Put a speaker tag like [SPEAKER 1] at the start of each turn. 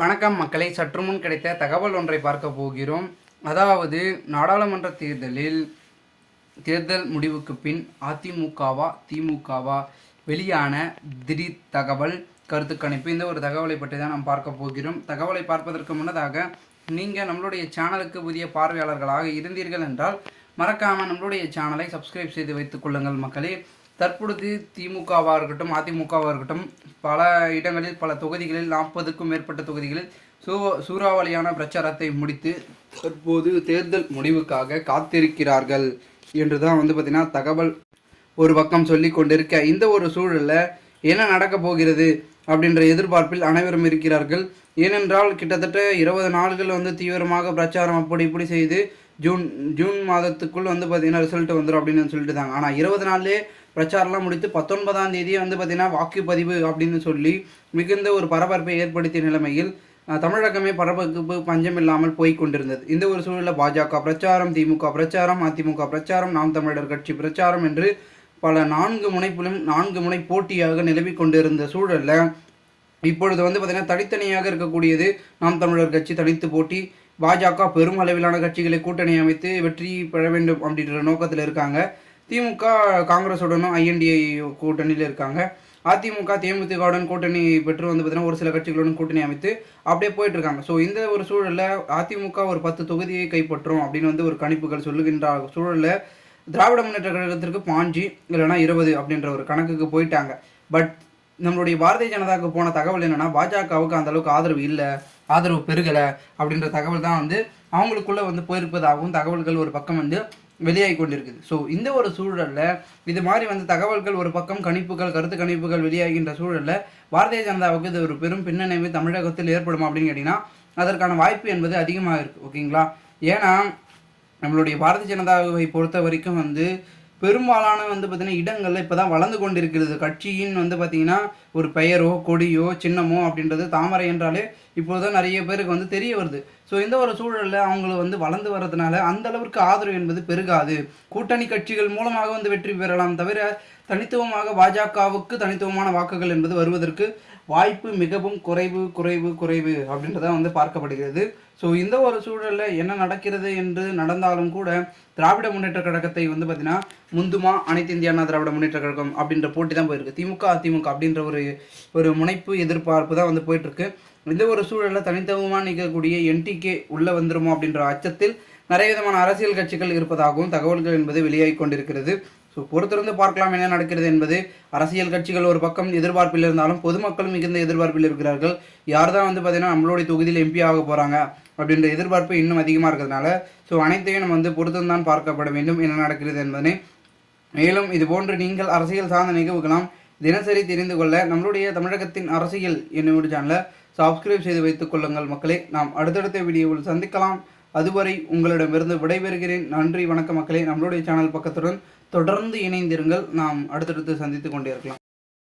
[SPEAKER 1] வணக்கம் மக்களை. சற்று முன் கிடைத்த தகவல் ஒன்றை பார்க்க போகிறோம். அதாவது நாடாளுமன்ற தேர்தலில் தேர்தல் முடிவுக்கு பின் அதிமுகவா திமுகவா வெளியான திடீர் தகவல் கருத்து கணிப்பு இந்த ஒரு தகவலை பற்றி தான் நாம் பார்க்க போகிறோம். தகவலை பார்ப்பதற்கு முன்னதாக நீங்கள் நம்மளுடைய சேனலுக்கு புதிய பார்வையாளர்களாக இருந்தீர்கள் என்றால் மறக்காமல் நம்மளுடைய சேனலை சப்ஸ்கிரைப் செய்து வைத்துக் கொள்ளுங்கள் மக்களே. தற்பொழுது திமுகவாக இருக்கட்டும் அதிமுகவாக இருக்கட்டும் பல இடங்களில் பல தொகுதிகளில் நாற்பதுக்கும் மேற்பட்ட தொகுதிகளில் சூ சூறாவளியான பிரச்சாரத்தை முடித்து தற்போது தேர்தல் முடிவுக்காக காத்திருக்கிறார்கள் என்று தான் வந்து பார்த்திங்கன்னா தகவல் ஒரு பக்கம் சொல்லி கொண்டிருக்க இந்த ஒரு சூழலில் என்ன நடக்கப் போகிறது அப்படின்ற எதிர்பார்ப்பில் அனைவரும் இருக்கிறார்கள். ஏனென்றால் கிட்டத்தட்ட இருபது நாள்கள் வந்து தீவிரமாக பிரச்சாரம் அப்படி இப்படி செய்து ஜூன் ஜூன் மாதத்துக்குள் வந்து பார்த்திங்கன்னா ரிசல்ட் வந்துடும் அப்படின்னு சொல்லிட்டு தாங்க ஆனால் இருபது நாள்லேயே பிரச்சாரம்லாம் முடித்து பத்தொன்பதாம் தேதியே வந்து பார்த்திங்கன்னா வாக்குப்பதிவு அப்படின்னு சொல்லி மிகுந்த ஒரு பரபரப்பை ஏற்படுத்திய நிலைமையில் தமிழகமே பரபரப்பு பஞ்சம் இல்லாமல் போய் கொண்டிருந்தது. இந்த ஒரு சூழலில் பாஜக பிரச்சாரம் திமுக பிரச்சாரம் அதிமுக பிரச்சாரம் நாம் தமிழர் கட்சி பிரச்சாரம் என்று பல நான்கு முனைப்பிலும் நான்கு முனை போட்டியாக நிலவி கொண்டிருந்த சூழலில் இப்பொழுது வந்து பார்த்திங்கன்னா தனித்தனியாக இருக்கக்கூடியது நாம் தமிழர் கட்சி தனித்து போட்டி பாஜக பெரும் அளவிலான கட்சிகளை கூட்டணி அமைத்து வெற்றி பெற வேண்டும் அப்படின்ற நோக்கத்தில் இருக்காங்க. திமுக காங்கிரஸுடனும் ஐஎன்டிஐ கூட்டணியில் இருக்காங்க. அதிமுக தேமுதிகவுடன் கூட்டணி பெற்று வந்து பார்த்தீங்கன்னா ஒரு சில கட்சிகளுடன் கூட்டணி அமைத்து அப்படியே போயிட்டு இருக்காங்க. ஸோ இந்த ஒரு சூழலில் அதிமுக ஒரு பத்து தொகுதியை கைப்பற்றும் அப்படின்னு வந்து ஒரு கணிப்புகள் சொல்லுகின்ற சூழலில் திராவிட முன்னேற்ற கழகத்திற்கு பாஞ்சு இல்லைன்னா இருபது அப்படின்ற ஒரு கணக்குக்கு போயிட்டாங்க. பட் நம்மளுடைய பாரதிய ஜனதாவுக்கு போன தகவல் என்னன்னா பாஜகவுக்கு அந்த அளவுக்கு ஆதரவு இல்லை ஆதரவு பெருகலை அப்படின்ற தகவல் தான் வந்து அவங்களுக்குள்ளே வந்து போயிருப்பதாகவும் தகவல்கள் ஒரு பக்கம் வந்து வெளியாகி கொண்டிருக்குது. ஸோ இந்த ஒரு சூழலில் இது மாதிரி வந்து தகவல்கள் ஒரு பக்கம் கணிப்புகள் கருத்து கணிப்புகள் வெளியாகின்ற சூழலில் பாரதிய ஜனதாவுக்கு இது ஒரு பெரும் பின்னணிவு தமிழகத்தில் ஏற்படும் அப்படின்னு கேட்டிங்கன்னா அதற்கான வாய்ப்பு என்பது அதிகமாக இருக்குது ஓகேங்களா? ஏன்னா நம்மளுடைய பாரதிய ஜனதாவை பொறுத்த வரைக்கும் வந்து பெரும்பாலான வந்து பார்த்திங்கன்னா இடங்களில் இப்போ தான் வளர்ந்து கொண்டிருக்கிறது. கட்சியின் வந்து பார்த்திங்கன்னா ஒரு பெயரோ கொடியோ சின்னமோ அப்படின்றது தாமரை என்றாலே இப்போதான் நிறைய பேருக்கு வந்து தெரிய வருது. ஸோ இந்த ஒரு சூழலில் அவங்கள வந்து வளர்ந்து வர்றதுனால அந்த அளவிற்கு ஆதரவு என்பது பெருகாது. கூட்டணி கட்சிகள் மூலமாக வந்து வெற்றி பெறலாம் தவிர தனித்துவமாக பாஜகவுக்கு தனித்துவமான வாக்குகள் என்பது வருவதற்கு வாய்ப்பு மிகவும் குறைவு குறைவு குறைவு அப்படின்றத வந்து பார்க்கப்படுகிறது. ஸோ இந்த ஒரு சூழலில் என்ன நடக்கிறது என்று நடந்தாலும் கூட திராவிட முன்னேற்ற கழகத்தை வந்து பார்த்தீங்கன்னா முந்துமா அனைத்து இந்திய அண்ணா திராவிட முன்னேற்ற கழகம் அப்படின்ற போட்டி தான் போயிருக்கு. திமுக அதிமுக அப்படின்ற ஒரு ஒரு முனைப்பு எதிர்பார்ப்பு தான் வந்து போயிட்டுருக்கு இந்த ஒரு சூழலில் தனித்துவமாக நிற்கக்கூடிய என்டிகே உள்ளே வந்துருமோ அப்படின்ற அச்சத்தில் நிறைய விதமான அரசியல் கட்சிகள் இருப்பதாகவும் தகவல்கள் என்பது வெளியாகி கொண்டிருக்கிறது. ஸோ பொறுத்திருந்து பார்க்கலாம் என்ன நடக்கிறது என்பது அரசியல் கட்சிகள் ஒரு பக்கம் எதிர்பார்ப்பில் இருந்தாலும் பொதுமக்களும் மிகுந்த எதிர்பார்ப்பில் இருக்கிறார்கள். யார் தான் வந்து பார்த்தீங்கன்னா நம்மளுடைய தொகுதியில் எம்பி ஆக போகிறாங்க அப்படின்ற எதிர்பார்ப்பு இன்னும் அதிகமாக இருக்கிறதுனால ஸோ அனைத்தையும் நம்ம வந்து பொறுத்திருந்தான் பார்க்கப்பட வேண்டும் என்ன நடக்கிறது என்பதனை. மேலும் இது போன்று நீங்கள் அரசியல் சார்ந்த நிகழ்வுகளாம் தினசரி தெரிந்து கொள்ள நம்மளுடைய தமிழகத்தின் அரசியல் என்னுடைய சேனலை சப்ஸ்கிரைப் செய்து வைத்துக் கொள்ளுங்கள் மக்களே. நாம் அடுத்தடுத்த வீடியோவில் சந்திக்கலாம். அதுவரை உங்களிடமிருந்து விடைபெறுகிறேன். நன்றி வணக்கம் மக்களே. நம்மளுடைய சேனல் பக்கத்துடன் தொடர்ந்து இணைந்திருங்கள். நாம் அடுத்தடுத்து சந்தித்து கொண்டே இருக்கலாம்.